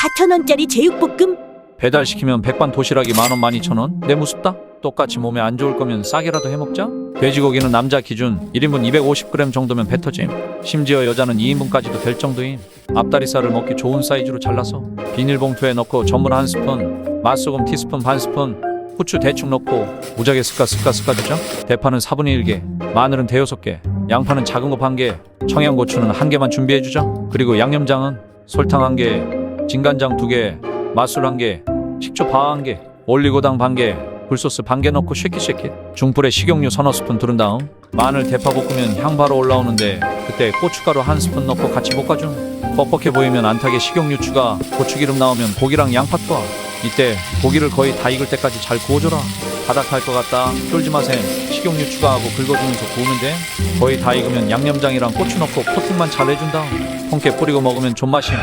4,000원짜리 제육볶음 배달시키면 백반 도시락이 만원 만 이천 원? 내 무섭다? 똑같이 몸에 안 좋을 거면 싸게라도 해먹자? 돼지고기는 남자 기준 1인분 250g 정도면 뱉어짐 심지어 여자는 2인분까지도 될 정도임 앞다리살을 먹기 좋은 사이즈로 잘라서 비닐봉투에 넣고 전분 한 스푼 맛소금 티스푼 반 스푼 후추 대충 넣고 무작위 스까 스까 스까 주자 대파는 4분의 1개 마늘은 대여섯 개 양파는 작은 거 반개 청양고추는 한 개만 준비해 주자 그리고 양념장은 설탕 한개 진간장 두개 맛술 한개 식초 바한 개, 올리고당 반 개, 굴소스 반개 넣고 쉐킷 쉐킷. 중불에 식용유 서너 스푼 두른 다음 마늘 대파 볶으면 향 바로 올라오는데 그때 고춧가루 한 스푼 넣고 같이 볶아줌. 뻑뻑해 보이면 안타게 식용유 추가, 고추기름 나오면 고기랑 양파 투하. 이때 고기를 거의 다 익을 때까지 잘 구워줘라. 바닥할 것 같다. 쫄지 마셈. 식용유 추가하고 긁어주면서 구우면 돼. 거의 다 익으면 양념장이랑 고추 넣고 코팅만 잘 해준 다음 통깨 뿌리고 먹으면 존맛임.